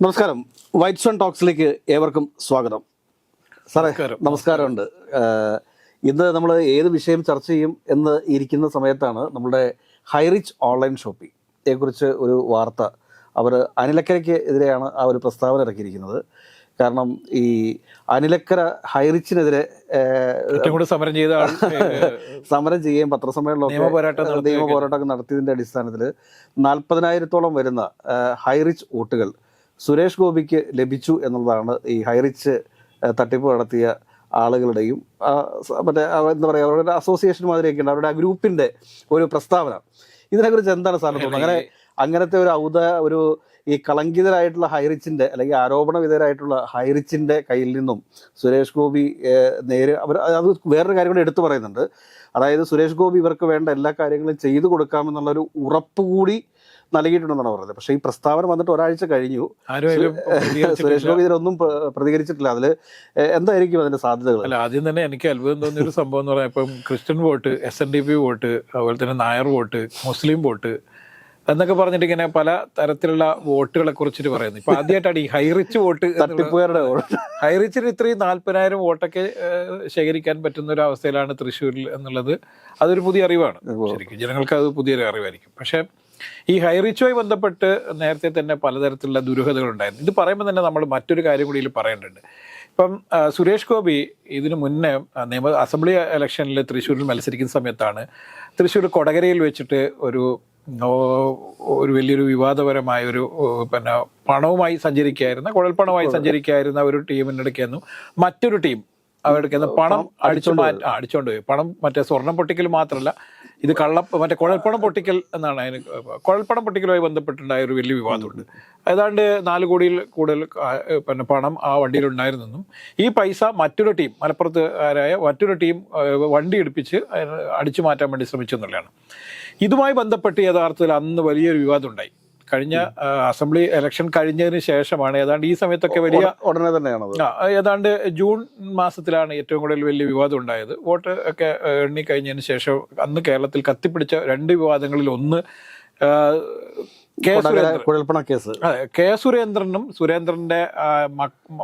നമസ്കാരം. White sun ടോക്സിലേക്ക് ഏവർക്കും സ്വാഗതം. സാറേ നമസ്കാരം. നമസ്കാരമുണ്ട്. ഇന്ന് നമ്മൾ ഏത് വിഷയം ചർച്ച ചെയ്യും എന്ന് ഇരിക്കുന്ന സമയത്താണ് നമ്മുടെ ഹൈറിച്ച് ഓൺലൈൻ ഷോപ്പിംഗ് കുറിച്ച് ഒരു വാർത്ത അവർ അനിലക്കരയ്ക്ക് എതിരെയാണ് ആ ഒരു പ്രസ്താവന ഇറക്കിയിരിക്കുന്നത്. കാരണം ഈ അനിലക്കര ഹൈറിച്ചിനെതിരെ സമരം ചെയ്ത സമരം ചെയ്യുകയും പത്രസമ്മേളനം നിയമ പോരാട്ടം നടത്തിയതിന്റെ അടിസ്ഥാനത്തിൽ നാൽപ്പതിനായിരത്തോളം വരുന്ന ഹൈറിച്ച് വോട്ടുകൾ സുരേഷ് ഗോപിക്ക് ലഭിച്ചു എന്നുള്ളതാണ് ഈ ഹൈറിച്ച് തട്ടിപ്പ് നടത്തിയ ആളുകളുടെയും മറ്റേ എന്താ പറയുക അവരുടെ അസോസിയേഷൻ മാതിരിയൊക്കെ ഉണ്ട് അവരുടെ ആ ഗ്രൂപ്പിന്റെ ഒരു പ്രസ്താവന. ഇതിനെക്കുറിച്ച് എന്താണ് സാറിന് തോന്നുന്നത്? അങ്ങനെ അങ്ങനത്തെ ഒരു ഔദ ഒരു ഈ കളങ്കിതരായിട്ടുള്ള ഹൈറിച്ചിന്റെ അല്ലെങ്കിൽ ആരോപണ വിധേയരായിട്ടുള്ള ഹൈറിച്ചിന്റെ കയ്യിൽ നിന്നും സുരേഷ് ഗോപി നേരെ അവർ അത് വേറൊരു കാര്യം കൂടി എടുത്തു പറയുന്നുണ്ട്. അതായത് സുരേഷ് ഗോപി ഇവർക്ക് വേണ്ട എല്ലാ കാര്യങ്ങളും ചെയ്തു കൊടുക്കാമെന്നുള്ളൊരു ഉറപ്പ് കൂടി നൽകിയിട്ടുണ്ടെന്നാണ് പറഞ്ഞത് പക്ഷേ ഈ പ്രസ്താവന വന്നിട്ട് ഒരാഴ്ച കഴിഞ്ഞു. സുരേഷ് ഗോപി ഇതിനൊന്നും പ്രതികരിച്ചിട്ടില്ല. അതിൽ എന്തായിരിക്കും അതിന്റെ സാധ്യതകൾ അല്ല ആദ്യം തന്നെ എനിക്ക് അത്ഭുതം തോന്നിയ ഒരു സംഭവം എന്ന് പറഞ്ഞാൽ ഇപ്പം Christian vote S N D P vote അതുപോലെ തന്നെ നായർ വോട്ട് മുസ്ലിം വോട്ട് എന്നൊക്കെ പറഞ്ഞിട്ട് ഇങ്ങനെ പല തരത്തിലുള്ള വോട്ടുകളെ കുറിച്ചിട്ട് പറയുന്നു. ഇപ്പൊ ആദ്യമായിട്ടാണ് ഈ ഹൈറിച്ച് വോട്ട് തട്ടിപ്പുകാരുടെ വോട്ട്. ഹൈറിച്ചിന് ഇത്രയും നാല്പതിനായിരം വോട്ടൊക്കെ ശേഖരിക്കാൻ പറ്റുന്ന ഒരു അവസ്ഥയിലാണ് തൃശ്ശൂരിൽ എന്നുള്ളത്. അതൊരു പുതിയ അറിവാണ്. ശരിക്കും ജനങ്ങൾക്ക് അത് പുതിയൊരു അറിവായിരിക്കും. പക്ഷേ ഈ ഹൈറിച്ചുമായി ബന്ധപ്പെട്ട് നേരത്തെ തന്നെ പലതരത്തിലുള്ള ദുരൂഹതകൾ ഉണ്ടായിരുന്നു. ഇത് പറയുമ്പോൾ തന്നെ നമ്മൾ മറ്റൊരു കാര്യം കൂടി ഇതിൽ പറയേണ്ടതുണ്ട്. ഇപ്പം സുരേഷ് ഗോപി ഇതിനു മുന്നേ നിയമ അസംബ്ലി ഇലക്ഷനിൽ തൃശ്ശൂരിൽ മത്സരിക്കുന്ന സമയത്താണ് തൃശ്ശൂർ കൊടകരയിൽ വെച്ചിട്ട് ഒരു ഒരു വലിയൊരു വിവാദപരമായ ഒരു പിന്നെ പണവുമായി സഞ്ചരിക്കായിരുന്ന കുഴൽപ്പണവുമായി സഞ്ചരിക്കായിരുന്ന ഒരു ടീമിന്റെ ഇടയ്ക്കായിരുന്നു മറ്റൊരു ടീം അവരുടെ പണം അടിച്ചു മാറ്റി അടിച്ചോണ്ട് പോയി. പണം മറ്റേ സ്വർണം പൊട്ടിക്കൽ മാത്രമല്ല ഇത് കള്ള മറ്റേ കുഴൽപ്പണം പൊട്ടിക്കൽ എന്നാണ് അതിന് കുഴൽപ്പണം പൊട്ടിക്കലുമായി ബന്ധപ്പെട്ടുണ്ടായ ഒരു വലിയ വിവാദമുണ്ട്. ഏതാണ്ട് നാല് കോടിയിൽ കൂടുതൽ പിന്നെ പണം ആ വണ്ടിയിൽ ഉണ്ടായിരുന്നെന്നും ഈ പൈസ മറ്റൊരു ടീം മലപ്പുറത്തുകാരായ മറ്റൊരു ടീം വണ്ടി എടുപ്പിച്ച് അതിന് അടിച്ചു മാറ്റാൻ വേണ്ടി ശ്രമിച്ചു എന്നുള്ളതാണ് ഇതുമായി ബന്ധപ്പെട്ട് യഥാർത്ഥത്തിൽ അന്ന് വലിയൊരു വിവാദം ഉണ്ടായി കഴിഞ്ഞ അസംബ്ലി ഇലക്ഷൻ കഴിഞ്ഞതിന് ശേഷമാണ്. ഏതാണ്ട് ഈ സമയത്തൊക്കെ വലിയ ഉട- ഉടനെ തന്നെയാണത്. ആ ഏതാണ്ട് ജൂൺ മാസത്തിലാണ് ഏറ്റവും കൂടുതൽ വലിയ വിവാദം ഉണ്ടായത്. വോട്ട് ഒക്കെ എണ്ണി കഴിഞ്ഞതിന് ശേഷം അന്ന് കേരളത്തിൽ കത്തിപ്പിടിച്ച രണ്ട് വിവാദങ്ങളിൽ ഒന്ന് കേസ്. അതെ കെ സുരേന്ദ്രനും സുരേന്ദ്രന്റെ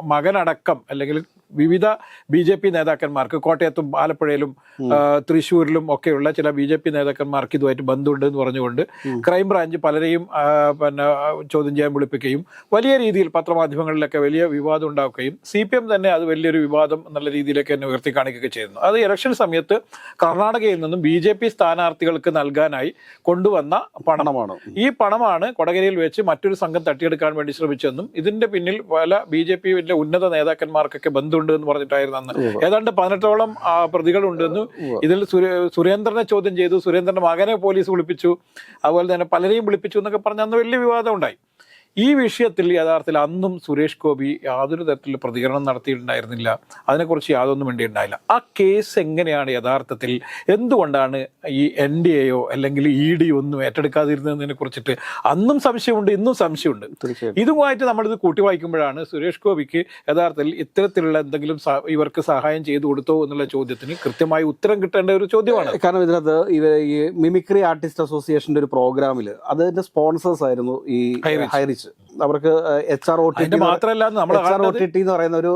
മകനടക്കം അല്ലെങ്കിൽ വിവിധ ബി ജെ പി നേതാക്കന്മാർക്ക് കോട്ടയത്തും ആലപ്പുഴയിലും തൃശൂരിലും തൃശ്ശൂരിലും ഒക്കെയുള്ള ചില ബി ജെ പി നേതാക്കന്മാർക്ക് ഇതുമായിട്ട് ബന്ധമുണ്ട് എന്ന് പറഞ്ഞുകൊണ്ട് ക്രൈംബ്രാഞ്ച് പലരെയും പിന്നെ ചോദ്യം ചെയ്യാൻ വിളിപ്പിക്കുകയും വലിയ രീതിയിൽ പത്രമാധ്യമങ്ങളിലൊക്കെ വലിയ വിവാദം ഉണ്ടാക്കുകയും സി പി എം തന്നെ അത് വലിയൊരു വിവാദം എന്നുള്ള രീതിയിലേക്ക് തന്നെ ഉയർത്തി കാണിക്കുകയൊക്കെ ചെയ്യുന്നു. അത് ഇലക്ഷൻ സമയത്ത് കർണാടകയിൽ നിന്നും ബി ജെ പി സ്ഥാനാർത്ഥികൾക്ക് നൽകാനായി കൊണ്ടുവന്ന പണമാണ്. ഈ പണമാണ് കൊടകരയിൽ വെച്ച് മറ്റൊരു സംഘം തട്ടിയെടുക്കാൻ വേണ്ടി ശ്രമിച്ചെന്നും ഇതിന്റെ പിന്നിൽ പല ബി ജെ ഉന്നത നേതാക്കന്മാർക്കൊക്കെ ബന്ധമുണ്ട് എന്ന് പറഞ്ഞിട്ടായിരുന്നു അന്ന്. ഏതാണ്ട് പതിനെട്ടോളം പ്രതികൾ പ്രതികളുണ്ടെന്ന് ഇതിൽ സുരേന്ദ്രനെ ചോദ്യം ചെയ്തു. സുരേന്ദ്രന്റെ മകനെ പോലീസ് വിളിപ്പിച്ചു. അതുപോലെ തന്നെ പലരെയും വിളിപ്പിച്ചു എന്നൊക്കെ പറഞ്ഞ് അന്ന് വലിയ വിവാദം ഉണ്ടായി. ഈ വിഷയത്തിൽ യഥാർത്ഥത്തിൽ അന്നും സുരേഷ് ഗോപി യാതൊരു തരത്തിലുള്ള പ്രതികരണം നടത്തിയിട്ടുണ്ടായിരുന്നില്ല. അതിനെക്കുറിച്ച് യാതൊന്നും വേണ്ടിയിട്ടുണ്ടായില്ല ആ കേസ് എങ്ങനെയാണ് യഥാർത്ഥത്തിൽ? എന്തുകൊണ്ടാണ് ഈ എൻ ഡി എയോ അല്ലെങ്കിൽ ഇ ഡി ഒന്നും ഏറ്റെടുക്കാതിരുന്നതിനെ കുറിച്ചിട്ട് അന്നും സംശയമുണ്ട് ഇന്നും സംശയമുണ്ട്? ഇതുമായിട്ട് നമ്മളിത് കൂട്ടി വായിക്കുമ്പോഴാണ് സുരേഷ് ഗോപിക്ക് യഥാർത്ഥത്തിൽ ഇത്തരത്തിലുള്ള എന്തെങ്കിലും ഇവർക്ക് സഹായം ചെയ്തു കൊടുത്തോ എന്നുള്ള ചോദ്യത്തിന് കൃത്യമായി ഉത്തരം കിട്ടേണ്ട ഒരു ചോദ്യമാണ്. കാരണം ഇതിനകത്ത് ഇവ ഈ മിമിക്രി ആർട്ടിസ്റ്റ് അസോസിയേഷന്റെ ഒരു പ്രോഗ്രാമിൽ അതിന്റെ സ്പോൺസേഴ്സ് ആയിരുന്നു ഈ ഹൈറിച്ച്. അവർക്ക് എച്ച് ആർ ഒ ടി മാത്രമല്ല നമ്മൾ H R O T T എന്ന് പറയുന്ന ഒരു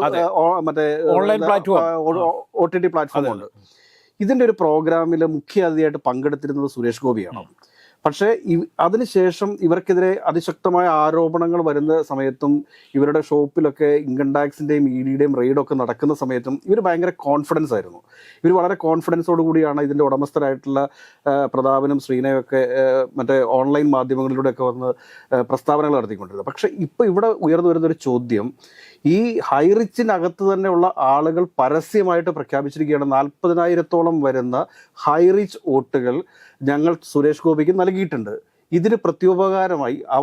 മറ്റേ online platform. O T T platform ഉണ്ട്. ഇതിന്റെ ഒരു പ്രോഗ്രാമിൽ മുഖ്യ അതിഥിയായിട്ട് പങ്കെടുത്തിരുന്നത് സുരേഷ് ഗോപിയാണ്. പക്ഷേ അതിനുശേഷം ഇവർക്കെതിരെ അതിശക്തമായ ആരോപണങ്ങൾ വരുന്ന സമയത്തും ഇവരുടെ ഷോപ്പിലൊക്കെ ഇൻകം ടാക്സിന്റെയും ഇ ഡിയുടെയും റെയ്ഡൊക്കെ നടക്കുന്ന സമയത്തും ഇവർ ഭയങ്കര കോൺഫിഡൻസ് ആയിരുന്നു. ഇവർ വളരെ കോൺഫിഡൻസോട് കൂടിയാണ് ഇതിന്റെ ഉടമസ്ഥരായിട്ടുള്ള പ്രതാപനും ശ്രീനയും ഒക്കെ മറ്റേ ഓൺലൈൻ മാധ്യമങ്ങളിലൂടെയൊക്കെ വന്ന് പ്രസ്താവനകൾ നടത്തിക്കൊണ്ടിരുന്നത്. പക്ഷേ ഇപ്പോൾ ഇവിടെ ഉയർന്നു വരുന്ന ഒരു ചോദ്യം ഈ ഹൈറിച്ചിനകത്ത് തന്നെയുള്ള ആളുകൾ പരസ്യമായിട്ട് പ്രഖ്യാപിച്ചിരിക്കുകയാണ് നാൽപ്പതിനായിരത്തോളം വരുന്ന ഹൈറിച്ച് വോട്ടുകൾ ഞങ്ങൾ സുരേഷ് ഗോപിക്ക് നൽകിയിട്ടുണ്ട്. ഇതിന് പ്രത്യുപകാരമായി ആ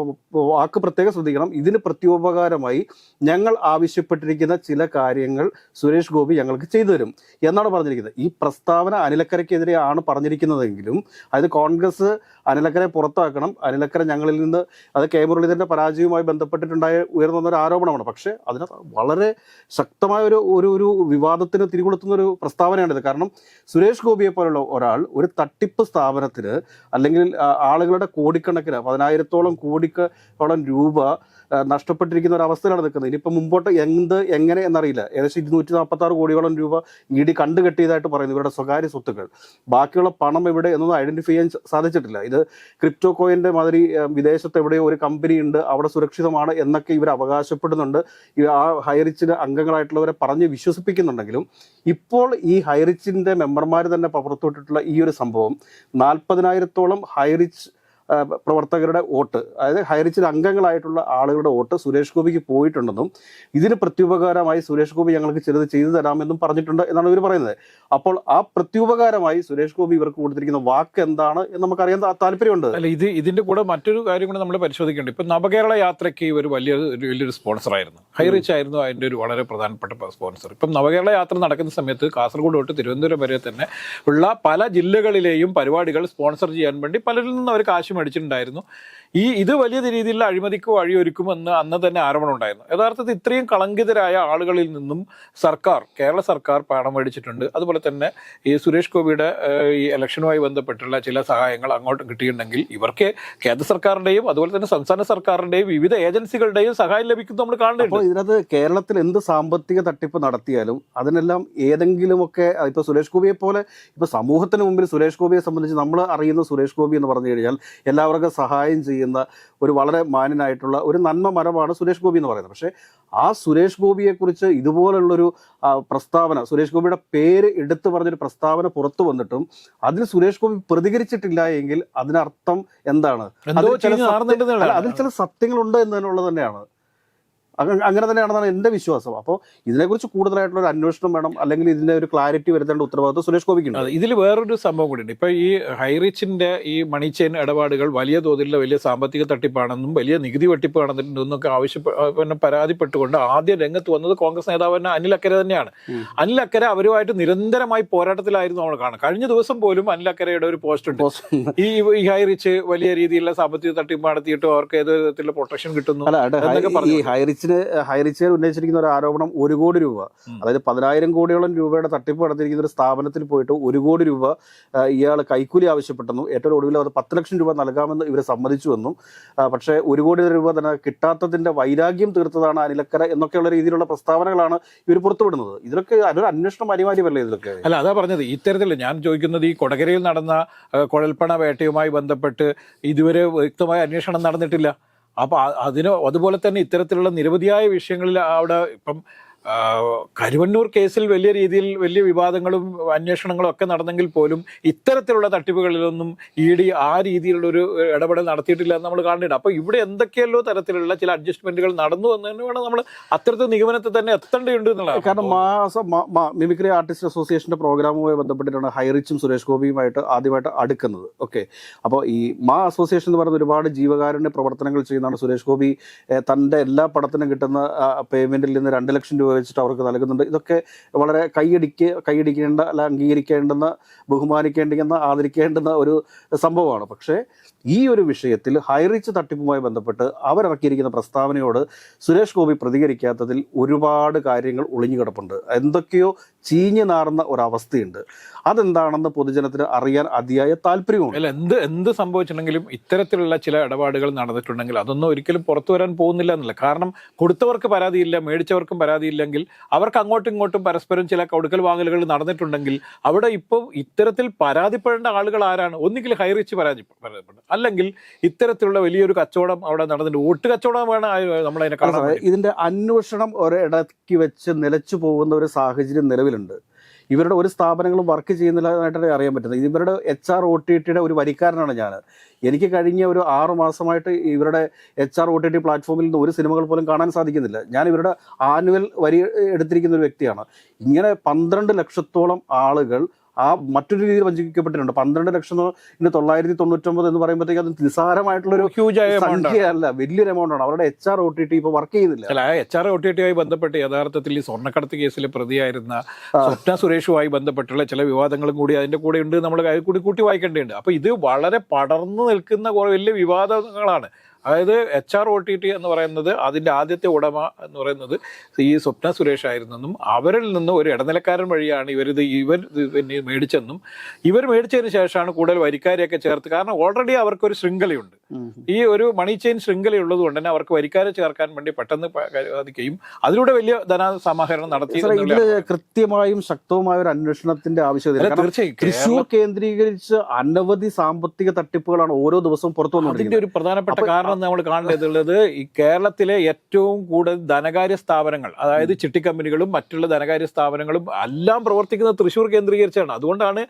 വാക്ക് പ്രത്യേകം ശ്രദ്ധിക്കണം. ഇതിന് പ്രത്യുപകാരമായി ഞങ്ങൾ ആവശ്യപ്പെട്ടിരിക്കുന്ന ചില കാര്യങ്ങൾ സുരേഷ് ഗോപി ഞങ്ങൾക്ക് ചെയ്തു തരും എന്നാണ് പറഞ്ഞിരിക്കുന്നത്. ഈ പ്രസ്താവന അനിലക്കരയ്ക്കെതിരെയാണ് പറഞ്ഞിരിക്കുന്നതെങ്കിലും അതായത് കോൺഗ്രസ് അനിലക്കരെ പുറത്താക്കണം. അനിലക്കര ഞങ്ങളിൽ നിന്ന് അത് കെ മുരളീധരന്റെ പരാജയവുമായി ബന്ധപ്പെട്ടിട്ടുണ്ടായ ഉയർന്നു വന്നൊരു ആരോപണമാണ്. പക്ഷേ അതിന് വളരെ ശക്തമായ ഒരു ഒരു ഒരു വിവാദത്തിന് തിരികൊളുത്തുന്ന ഒരു പ്രസ്താവനയാണിത്. കാരണം സുരേഷ് ഗോപിയെ പോലുള്ള ഒരാൾ ഒരു തട്ടിപ്പ് സ്ഥാപനത്തിന് അല്ലെങ്കിൽ ആളുകളുടെ കോടിക്കണക്കിന് പതിനായിരത്തോളം കോടിക്കോളം രൂപ നഷ്ടപ്പെട്ടിരിക്കുന്ന ഒരു അവസ്ഥയിലാണ് നിൽക്കുന്നത്. ഇനിയിപ്പോൾ മുമ്പോട്ട് എന്ത് എങ്ങനെ എന്നറിയില്ല. ഏകദേശം ഇരുന്നൂറ്റി നാൽപ്പത്തി ആറ് കോടിയോളം രൂപ ഇ ഡി കണ്ടുകെട്ടിയതായിട്ട് പറയുന്നു ഇവരുടെ സ്വകാര്യ സ്വത്തുക്കൾ. ബാക്കിയുള്ള പണം എവിടെ എന്നൊന്നും ഐഡന്റിഫൈ ചെയ്യാൻ സാധിച്ചിട്ടില്ല. ഇത് ക്രിപ്റ്റോ കോയിന്റെ മാതിരി വിദേശത്ത് എവിടെയോ ഒരു കമ്പനി ഉണ്ട് അവിടെ സുരക്ഷിതമാണ് എന്നൊക്കെ ഇവർ അവകാശപ്പെടുന്നുണ്ട്. ആ ഹൈറിച്ചിന് അംഗങ്ങളായിട്ടുള്ളവരെ പറഞ്ഞ് വിശ്വസിപ്പിക്കുന്നുണ്ടെങ്കിലും ഇപ്പോൾ ഈ ഹൈറിച്ചിന്റെ മെമ്പർമാർ തന്നെ പുറത്തുവിട്ടിട്ടുള്ള ഈ ഒരു സംഭവം നാൽപ്പതിനായിരത്തോളം ഹൈറിച്ച് പ്രവർത്തകരുടെ വോട്ട് അതായത് ഹൈറിച്ചിൽ അംഗങ്ങളായിട്ടുള്ള ആളുകളുടെ വോട്ട് സുരേഷ് ഗോപിക്ക് പോയിട്ടുണ്ടെന്നും ഇതിന് പ്രത്യുപകാരമായി സുരേഷ് ഗോപി ഞങ്ങൾക്ക് ചിലത് ചെയ്തു തരാമെന്നും പറഞ്ഞിട്ടുണ്ട് എന്നാണ് ഇവർ പറയുന്നത്. അപ്പോൾ ആ പ്രത്യുപകാരമായി സുരേഷ് ഗോപി ഇവർക്ക് കൊടുത്തിരിക്കുന്ന വാക്ക് എന്താണ് എന്ന് നമുക്കറിയാൻ താല്പര്യമുണ്ട്. അല്ല ഇത് ഇതിന്റെ കൂടെ മറ്റൊരു കാര്യം കൂടെ നമ്മൾ പരിശോധിക്കേണ്ടത് ഇപ്പൊ നവകേരള യാത്രയ്ക്ക് ഇവർ വലിയ വലിയൊരു സ്പോൺസർ ആയിരുന്നു ഹൈറിച്ച് ആയിരുന്നു അതിന്റെ ഒരു വളരെ പ്രധാനപ്പെട്ട സ്പോൺസർ. ഇപ്പം നവകേരള യാത്ര നടക്കുന്ന സമയത്ത് കാസർഗോഡ് തൊട്ട് തിരുവനന്തപുരം വരെ തന്നെ ഉള്ള പല ജില്ലകളിലെയും പരിപാടികൾ സ്പോൺസർ ചെയ്യാൻ വേണ്ടി പലരിൽ നിന്നും അവർ കാശ് മേടിച്ചിട്ടുണ്ടായിരുന്നു ഈ ഇത് വലിയ രീതിയിലുള്ള അഴിമതിക്ക് വഴിയൊരുക്കുമെന്ന് അന്ന് തന്നെ ആരോപണം ഉണ്ടായിരുന്നു. യഥാർത്ഥത്തിൽ ഇത്രയും കളങ്കിതരായ ആളുകളിൽ നിന്നും സർക്കാർ കേരള സർക്കാർ പണം മേടിച്ചിട്ടുണ്ട്. അതുപോലെ തന്നെ ഈ സുരേഷ് ഗോപിയുടെ ഈ ഇലക്ഷനുമായി ബന്ധപ്പെട്ടുള്ള ചില സഹായങ്ങൾ അങ്ങോട്ട് കിട്ടിയിട്ടുണ്ടെങ്കിൽ ഇവർക്ക് കേന്ദ്ര സർക്കാരിന്റെയും അതുപോലെ തന്നെ സംസ്ഥാന സർക്കാരിന്റെയും വിവിധ ഏജൻസികളുടെയും സഹായം ലഭിക്കുന്നത് നമ്മൾ കാണുന്നുണ്ട്. ഇതിനകത്ത് കേരളത്തിൽ എന്ത് സാമ്പത്തിക തട്ടിപ്പ് നടത്തിയാലും അതിനെല്ലാം ഏതെങ്കിലുമൊക്കെ ഇപ്പൊ സുരേഷ് ഗോപിയെ പോലെ ഇപ്പൊ സമൂഹത്തിന് മുമ്പിൽ സുരേഷ് ഗോപിയെ സംബന്ധിച്ച് നമ്മൾ അറിയുന്ന സുരേഷ് ഗോപി എന്ന് പറഞ്ഞു കഴിഞ്ഞാൽ എല്ലാവർക്കും സഹായം ചെയ്യുന്ന ഒരു വളരെ മാന്യനായിട്ടുള്ള ഒരു നന്മ മരമാണ് സുരേഷ് ഗോപി എന്ന് പറയുന്നത്. പക്ഷേ ആ സുരേഷ് ഗോപിയെക്കുറിച്ച് ഇതുപോലുള്ളൊരു പ്രസ്താവന സുരേഷ് ഗോപിയുടെ പേര് എടുത്തു പറഞ്ഞൊരു പ്രസ്താവന പുറത്തു വന്നിട്ടും അതിൽ സുരേഷ് ഗോപി പ്രതികരിച്ചിട്ടില്ല എങ്കിൽ അതിനർത്ഥം എന്താണ്? അതിൽ ചില സത്യങ്ങളുണ്ട് എന്നതിനുള്ളത് തന്നെയാണ്. അങ്ങനെ തന്നെയാണെന്നാണ് എന്റെ വിശ്വാസം. അപ്പോൾ ഇതിനെക്കുറിച്ച് കൂടുതലായിട്ടുള്ള ഒരു അന്വേഷണം വേണം അല്ലെങ്കിൽ ഇതിന്റെ ഒരു ക്ലാരിറ്റി വരുത്തേണ്ട ഉത്തരവാദിത്വം സുരേഷ് ഗോപിക്കുണ്ട്. അതെ ഇതിൽ വേറൊരു സംഭവം കൂടിയുണ്ട്. ഇപ്പൊ ഈ ഹൈറിച്ചിന്റെ ഈ മണി ചെയിൻ ഇടപാടുകൾ വലിയ തോതിലുള്ള വലിയ സാമ്പത്തിക തട്ടിപ്പാണെന്നും വലിയ നികുതി വെട്ടിപ്പാണെന്നൊക്കെ ആവശ്യപ്പെ ആ, പിന്നെ പരാതിപ്പെട്ടുകൊണ്ട് ആദ്യം രംഗത്ത് വന്നത് കോൺഗ്രസ് നേതാവ് തന്നെ അനിൽ അക്കര തന്നെയാണ്. അനിൽ അക്കര അവരുമായിട്ട് നിരന്തരമായി പോരാട്ടത്തിലായിരുന്നു നമ്മൾ കാണാം കഴിഞ്ഞ ദിവസം പോലും അനിൽ അക്കരയുടെ ഒരു പോസ്റ്റ് ഉണ്ട്. ഈ ഈ ഹൈറിച്ച് വലിയ രീതിയിലുള്ള സാമ്പത്തിക തട്ടിപ്പ് നടത്തിയിട്ട് അവർക്ക് ഏത് വിധത്തിലുള്ള പ്രൊട്ടക്ഷൻ കിട്ടുന്നു എന്നൊക്കെ പറഞ്ഞു. ഹൈറിച്ചിന് ഹൈറിച്ചിൽ ഉന്നയിച്ചിരിക്കുന്ന ഒരു ആരോപണം ഒരു കോടി രൂപ. അതായത് പതിനായിരം കോടിയോളം രൂപയുടെ തട്ടിപ്പ് നടത്തിയിരിക്കുന്ന ഒരു സ്ഥാപനത്തിൽ പോയിട്ട് ഒരു കോടി രൂപ ഇയാൾ കൈക്കൂലി ആവശ്യപ്പെട്ടെന്നും ഏറ്റവും ഒടുവിൽ അത് പത്ത് ലക്ഷം രൂപ നൽകാമെന്ന് ഇവർ സമ്മതിച്ചുവെന്നും പക്ഷേ ഒരു കോടി രൂപ തന്നെ കിട്ടാത്തതിന്റെ വൈരാഗ്യം തീർത്തതാണ് അനിലക്കര എന്നൊക്കെയുള്ള രീതിയിലുള്ള പ്രസ്താവനകളാണ് ഇവർ പുറത്തുവിടുന്നത്. ഇതിലൊക്കെ അതൊരു അന്വേഷണം അനിവാര്യമല്ലേ ഇതിലൊക്കെ അല്ല അതാ പറഞ്ഞത്. ഇത്തരത്തിൽ ഞാൻ ചോദിക്കുന്നത് ഈ കൊടകരയിൽ നടന്ന കുഴൽപ്പണ വേട്ടയുമായി ബന്ധപ്പെട്ട് ഇതുവരെ വ്യക്തമായ അന്വേഷണം നടന്നിട്ടില്ല. അപ്പൊ അ- അതിന് അതുപോലെ തന്നെ ഇത്തരത്തിലുള്ള നിരവധിയായ വിഷയങ്ങളിൽ അവിടെ ഇപ്പം ആ, കരുവന്നൂർ കേസിൽ വലിയ രീതിയിൽ വലിയ വിവാദങ്ങളും അന്വേഷണങ്ങളും ഒക്കെ നടന്നെങ്കിൽ പോലും ഇത്തരത്തിലുള്ള തട്ടിപ്പുകളിലൊന്നും ഇ ഡി ആ രീതിയിലുള്ള ഒരു ഇടപെടൽ നടത്തിയിട്ടില്ല എന്ന് നമ്മൾ കാണുന്നുണ്ട്. അപ്പോൾ ഇവിടെ എന്തൊക്കെയല്ലോ തരത്തിലുള്ള ചില അഡ്ജസ്റ്റ്മെന്റുകൾ നടന്നു എന്ന് തന്നെ വേണം നമ്മൾ അത്തരത്തിൽ നിഗമനത്തിൽ തന്നെ എത്തേണ്ടതുണ്ട് എന്നുള്ളതാണ്. കാരണം മാസ മിമിക്രി ആർട്ടിസ്റ്റ് അസോസിയേഷന്റെ പ്രോഗ്രാമുമായി ബന്ധപ്പെട്ടിട്ടാണ് ഹൈറിച്ചും സുരേഷ് ഗോപിയുമായിട്ട് ആദ്യമായിട്ട് അടുക്കുന്നത്. ഓക്കെ. അപ്പോൾ ഈ മാ അസോസിയേഷൻ എന്ന് പറയുന്ന ഒരുപാട് ജീവകാരുണ്യ പ്രവർത്തനങ്ങൾ ചെയ്യുന്നതാണ് സുരേഷ് ഗോപി. തന്റെ തന്റെ എല്ലാ പടത്തിനും കിട്ടുന്ന പേയ്മെന്റിൽ നിന്ന് രണ്ട് ലക്ഷം രൂപ വെച്ചിട്ട് അവർക്ക് നൽകുന്നുണ്ട്. ഇതൊക്കെ വളരെ കൈയടിക്ക് കൈയടിക്കേണ്ട അല്ല അംഗീകരിക്കേണ്ടെന്ന ബഹുമാനിക്കേണ്ടുന്ന ആദരിക്കേണ്ടുന്ന ഒരു സംഭവമാണ്. പക്ഷേ ഈ ഒരു വിഷയത്തിൽ ഹൈറിച്ച് തട്ടിപ്പുമായി ബന്ധപ്പെട്ട് അവരിറക്കിയിരിക്കുന്ന പ്രസ്താവനയോട് സുരേഷ് ഗോപി പ്രതികരിക്കാത്തതിൽ ഒരുപാട് കാര്യങ്ങൾ ഒളിഞ്ഞു കിടപ്പുണ്ട് എന്തൊക്കെയോ ചീഞ്ഞു നാറുന്ന ഒരവസ്ഥയുണ്ട്. അതെന്താണെന്ന് പൊതുജനത്തിന് അറിയാൻ അതിയായ താല്പര്യമുണ്ട്. അല്ല എന്ത് എന്ത് സംഭവിച്ചിട്ടുണ്ടെങ്കിലും ഇത്തരത്തിലുള്ള ചില ഇടപാടുകൾ നടന്നിട്ടുണ്ടെങ്കിൽ അതൊന്നും ഒരിക്കലും പുറത്തു വരാൻ പോകുന്നില്ല എന്നല്ല കാരണം കൊടുത്തവർക്ക് പരാതിയില്ല മേടിച്ചവർക്കും പരാതിയില്ലെങ്കിൽ അവർക്ക് അങ്ങോട്ടും ഇങ്ങോട്ടും പരസ്പരം ചില കൊടുക്കൽ വാങ്ങലുകൾ നടന്നിട്ടുണ്ടെങ്കിൽ അവിടെ ഇപ്പോൾ ഇത്തരത്തിൽ പരാതിപ്പെടേണ്ട ആളുകൾ ആരാണ്? ഒന്നുകിൽ ഹൈറിച്ച് പരാതി പരാതിപ്പെടും. അല്ലെങ്കിൽ ഇത്തരത്തിലുള്ള വലിയൊരു കച്ചവടം അവിടെ നടന്നിട്ട് വോട്ട് കച്ചവടം വേണം നമ്മളതിനെ ഇതിന്റെ അന്വേഷണം ഒരിടയ്ക്ക് വെച്ച് നിലച്ചു പോകുന്ന ഒരു സാഹചര്യം നിലവിലുണ്ട്. ഇവരുടെ ഒരു സ്ഥാപനങ്ങളും വർക്ക് ചെയ്യുന്നില്ലാതായിട്ടാണ് അറിയാൻ പറ്റുന്നത്. ഇവരുടെ എച്ച് ആർ ഒ ടി ടിയുടെ ഒരു വരിക്കാരനാണ് ഞാൻ എനിക്ക് കഴിഞ്ഞ ഒരു ആറ് മാസമായിട്ട് ഇവരുടെ H R O T T പ്ലാറ്റ്ഫോമിൽ നിന്ന് ഒരു സിനിമകൾ പോലും കാണാൻ സാധിക്കുന്നില്ല. ഞാൻ ഇവരുടെ ആനുവൽ വരി എടുത്തിരിക്കുന്ന ഒരു വ്യക്തിയാണ്. ഇങ്ങനെ പന്ത്രണ്ട് ലക്ഷത്തോളം ആളുകൾ ആ മറ്റൊരു രീതിയിൽ വഞ്ചിക്കപ്പെട്ടിട്ടുണ്ട്. പന്ത്രണ്ട് ലക്ഷം ഇന്ന് തൊള്ളായിരത്തി തൊണ്ണൂറ്റൊമ്പത് എന്ന് പറയുമ്പോഴത്തേക്ക് അത് നിസ്സാരമായിട്ടുള്ളൊരു ഹ്യൂജ്. സംഖ്യയല്ല വലിയൊരു എമൗണ്ട് ആണ്. അവരുടെ H R O T T ഇപ്പൊ വർക്ക് ചെയ്യുന്നില്ല. അല്ല H R O T T ആയി ബന്ധപ്പെട്ട് യഥാർത്ഥത്തിൽ ഈ സ്വർണക്കടത്ത് കേസിലെ പ്രതിയായിരുന്ന സ്വപ്ന സുരേഷുമായി ബന്ധപ്പെട്ടുള്ള ചില വിവാദങ്ങളും കൂടി അതിന്റെ കൂടെ ഉണ്ട് നമ്മൾ കൂടി കൂട്ടി വായിക്കേണ്ടതുണ്ട്. അപ്പൊ ഇത് വളരെ പടർന്നു നിൽക്കുന്ന കുറേ വലിയ വിവാദങ്ങളാണ്. അതായത് H R O T T എന്ന് പറയുന്നത് അതിന്റെ ആദ്യത്തെ ഉടമ എന്ന് പറയുന്നത് ഈ സ്വപ്ന സുരേഷ് ആയിരുന്നെന്നും അവരിൽ നിന്ന് ഒരു ഇടനിലക്കാരൻ വഴിയാണ് ഇവരിത് ഇവർ പിന്നെ മേടിച്ചെന്നും ഇവർ മേടിച്ചതിന് ശേഷമാണ് കൂടുതൽ വരിക്കാരെയൊക്കെ ചേർത്ത് കാരണം ഓൾറെഡി അവർക്കൊരു ശൃംഖലയുണ്ട്. ഈ ഒരു മണി ചെയിൻ ശൃംഖല ഉള്ളത് കൊണ്ട് തന്നെ അവർക്ക് വരിക്കാരെ ചേർക്കാൻ വേണ്ടി പെട്ടെന്ന് സാധിക്കുകയും അതിലൂടെ വലിയ ധനസമാഹരണം നടത്തി. കൃത്യമായും ശക്തവുമായ ഒരു അന്വേഷണത്തിന്റെ ആവശ്യകത തീർച്ചയായും. തൃശൂർ കേന്ദ്രീകരിച്ച് അനവധി സാമ്പത്തിക തട്ടിപ്പുകളാണ് ഓരോ ദിവസവും പുറത്തു വന്നത് അതിന്റെ ഒരു പ്രധാനപ്പെട്ട കാരണം നമ്മൾ കാണേണ്ടതുള്ളത് ഈ കേരളത്തിലെ ഏറ്റവും കൂടുതൽ ധനകാര്യ സ്ഥാപനങ്ങൾ അതായത് ചിട്ടി കമ്പനികളും മറ്റുള്ള ധനകാര്യ സ്ഥാപനങ്ങളും എല്ലാം പ്രവർത്തിക്കുന്നത് തൃശൂർ കേന്ദ്രീകരിച്ചാണ്. അതുകൊണ്ടാണ്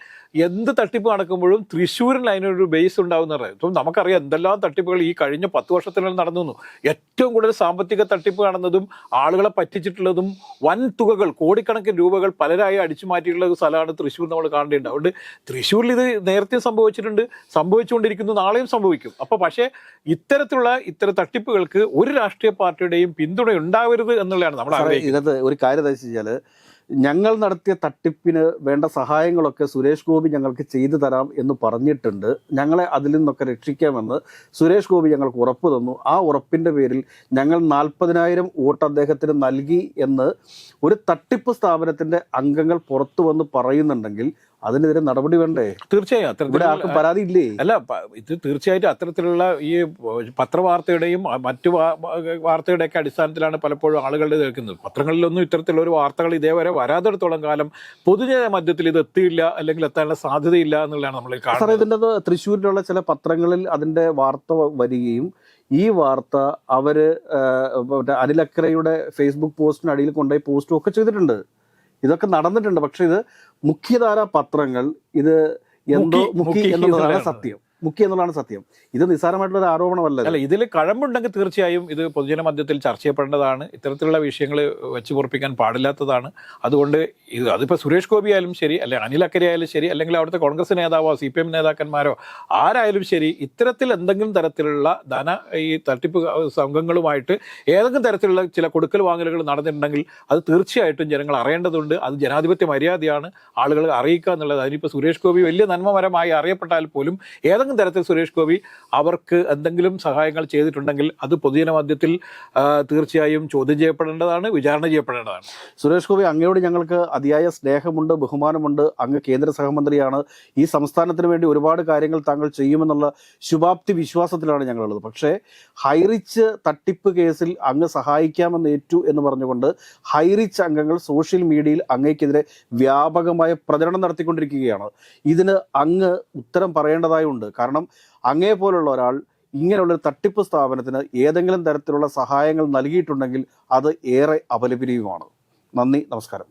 എന്ത് തട്ടിപ്പ് നടക്കുമ്പോഴും തൃശ്ശൂരിൽ അതിനൊരു ബേസ് ഉണ്ടാവുന്നത്. ഇപ്പം നമുക്കറിയാം എന്തെല്ലാം തട്ടിപ്പുകൾ ഈ കഴിഞ്ഞ പത്ത് വർഷത്തിനുള്ളിൽ നടന്നു ഏറ്റവും കൂടുതൽ സാമ്പത്തിക തട്ടിപ്പ് കാണുന്നതും ആളുകളെ പറ്റിച്ചിട്ടുള്ളതും വൻ തുകകൾ കോടിക്കണക്കിന് രൂപകൾ പലരായി അടിച്ചു മാറ്റിയിട്ടുള്ള ഒരു സ്ഥലമാണ് തൃശ്ശൂർ നമ്മൾ കാണേണ്ടത് അതുകൊണ്ട് തൃശ്ശൂരിൽ ഇത് നേരത്തെ സംഭവിച്ചിട്ടുണ്ട്. സംഭവിച്ചുകൊണ്ടിരിക്കുന്നു നാളെയും സംഭവിക്കും. അപ്പോൾ പക്ഷേ ഇത്തരത്തിലുള്ള ഇത്തരം തട്ടിപ്പുകൾക്ക് ഒരു രാഷ്ട്രീയ പാർട്ടിയുടെയും പിന്തുണ ഉണ്ടാവരുത് എന്നുള്ളതാണ് നമ്മൾ ഇതിനകത്ത് ഒരു കാര്യം എന്താ വെച്ചാൽ ഞങ്ങൾ നടത്തിയ തട്ടിപ്പിന് വേണ്ട സഹായങ്ങളൊക്കെ സുരേഷ് ഗോപി ഞങ്ങൾക്ക് ചെയ്തു തരാം എന്ന് പറഞ്ഞിട്ടുണ്ട്. ഞങ്ങളെ അതിൽ നിന്നൊക്കെ രക്ഷിക്കാമെന്ന് സുരേഷ് ഗോപി ഞങ്ങൾക്ക് ഉറപ്പ് തന്നു. ആ ഉറപ്പിന്റെ പേരിൽ ഞങ്ങൾ നാൽപ്പതിനായിരം വോട്ട് അദ്ദേഹത്തിന് നൽകി എന്ന് ഒരു തട്ടിപ്പ് സ്ഥാപനത്തിന്റെ അംഗങ്ങൾ പുറത്തു വന്ന് പറയുന്നുണ്ടെങ്കിൽ അതിനെതിരെ നടപടി വേണ്ടേ? തീർച്ചയായും ആർക്കും പരാതി ഇല്ലേ? അല്ല ഇത് തീർച്ചയായിട്ടും അത്തരത്തിലുള്ള ഈ പത്രവാർത്തയുടെയും മറ്റു വാർത്തയുടെയൊക്കെ വാർത്തയുടെ ഒക്കെ അടിസ്ഥാനത്തിലാണ് പലപ്പോഴും ആളുകളുടെ കേൾക്കുന്നത്. പത്രങ്ങളിലൊന്നും ഇത്തരത്തിലുള്ള ഒരു വാർത്തകൾ ഇതേവരെ വരാത്തിടത്തോളം കാലം പൊതുജന മധ്യത്തിൽ ഇത് എത്തിയില്ല അല്ലെങ്കിൽ എത്താനുള്ള സാധ്യതയില്ല എന്നുള്ളതാണ് നമ്മൾ കാണുന്നത്. ഇതിന്റെ തൃശ്ശൂരിലുള്ള ചില പത്രങ്ങളിൽ അതിന്റെ വാർത്ത വരികയും ഈ വാർത്ത അവർ മറ്റേ അനിലക്കരയുടെ ഫേസ്ബുക്ക് പോസ്റ്റിന് അടിയിൽ കൊണ്ടുപോയി പോസ്റ്റും ഒക്കെ ചെയ്തിട്ടുണ്ട്. ഇതൊക്കെ നടന്നിട്ടുണ്ട്. പക്ഷെ ഇത് മുഖ്യധാര പത്രങ്ങൾ ഇത് എന്തോ മുഖ്യ എന്നുള്ളതാണ്. സത്യം മുക്കി എന്നുള്ളതാണ് സത്യം. ഇത് നിസ്സാരമായിട്ടുള്ള ഒരു ആരോപണമല്ല അല്ല ഇതിൽ കഴമ്പുണ്ടെങ്കിൽ തീർച്ചയായും ഇത് പൊതുജന മധ്യത്തിൽ ചർച്ച ചെയ്യപ്പെടേണ്ടതാണ്. ഇത്തരത്തിലുള്ള വിഷയങ്ങൾ വെച്ച് പൊറപ്പിക്കാൻ പാടില്ലാത്തതാണ്. അതുകൊണ്ട് ഇത് അതിപ്പോൾ സുരേഷ് ഗോപി ആയാലും ശരി അല്ലെ അനിൽ അക്കരെ ആയാലും ശരി അല്ലെങ്കിൽ അവിടുത്തെ കോൺഗ്രസ് നേതാവോ സി പി എം നേതാക്കന്മാരോ ആരായാലും ശരി ഇത്തരത്തിൽ എന്തെങ്കിലും തരത്തിലുള്ള ധന ഈ തട്ടിപ്പ് സംഘങ്ങളുമായിട്ട് ഏതെങ്കിലും തരത്തിലുള്ള ചില കൊടുക്കൽ വാങ്ങലുകൾ നടന്നിട്ടുണ്ടെങ്കിൽ അത് തീർച്ചയായിട്ടും ജനങ്ങൾ അറിയേണ്ടതുണ്ട്. അത് ജനാധിപത്യ മര്യാദയാണ് ആളുകൾ അറിയിക്കുക എന്നുള്ളത്. അതിനിപ്പോൾ സുരേഷ് ഗോപി വലിയ നന്മമരമായി അറിയപ്പെട്ടാൽ പോലും ഏതെങ്കിലും തരത്തിൽ സുരേഷ് ഗോപി അവർക്ക് എന്തെങ്കിലും സഹായങ്ങൾ ചെയ്തിട്ടുണ്ടെങ്കിൽ അത് പൊതുജന മധ്യത്തിൽ തീർച്ചയായും ചോദ്യം ചെയ്യപ്പെടേണ്ടതാണ് വിചാരണ ചെയ്യപ്പെടേണ്ടതാണ്. സുരേഷ് ഗോപി അങ്ങയോട് ഞങ്ങൾക്ക് അതിയായ സ്നേഹമുണ്ട് ബഹുമാനമുണ്ട്. അങ്ങ് കേന്ദ്ര സഹമന്ത്രിയാണ്. ഈ സംസ്ഥാനത്തിന് വേണ്ടി ഒരുപാട് കാര്യങ്ങൾ താങ്കൾ ചെയ്യുമെന്നുള്ള ശുഭാപ്തി വിശ്വാസത്തിലാണ് ഞങ്ങളുള്ളത്. പക്ഷേ ഹൈറിച്ച് തട്ടിപ്പ് കേസിൽ അങ്ങ് സഹായിക്കാമെന്ന് ഏറ്റു എന്ന് പറഞ്ഞുകൊണ്ട് ഹൈറിച്ച് അംഗങ്ങൾ സോഷ്യൽ മീഡിയയിൽ അങ്ങേക്കെതിരെ വ്യാപകമായ പ്രചരണം നടത്തിക്കൊണ്ടിരിക്കുകയാണ്. ഇതിന് അങ്ങ് ഉത്തരം പറയേണ്ടതായുണ്ട്. കാരണം അങ്ങേ പോലുള്ള ഒരാൾ ഇങ്ങനെയുള്ള തട്ടിപ്പ് സ്ഥാപനത്തിന് ഏതെങ്കിലും തരത്തിലുള്ള സഹായങ്ങൾ നൽകിയിട്ടുണ്ടെങ്കിൽ അത് ഏറെ അപലപനീയമാണ് നന്ദി നമസ്കാരം.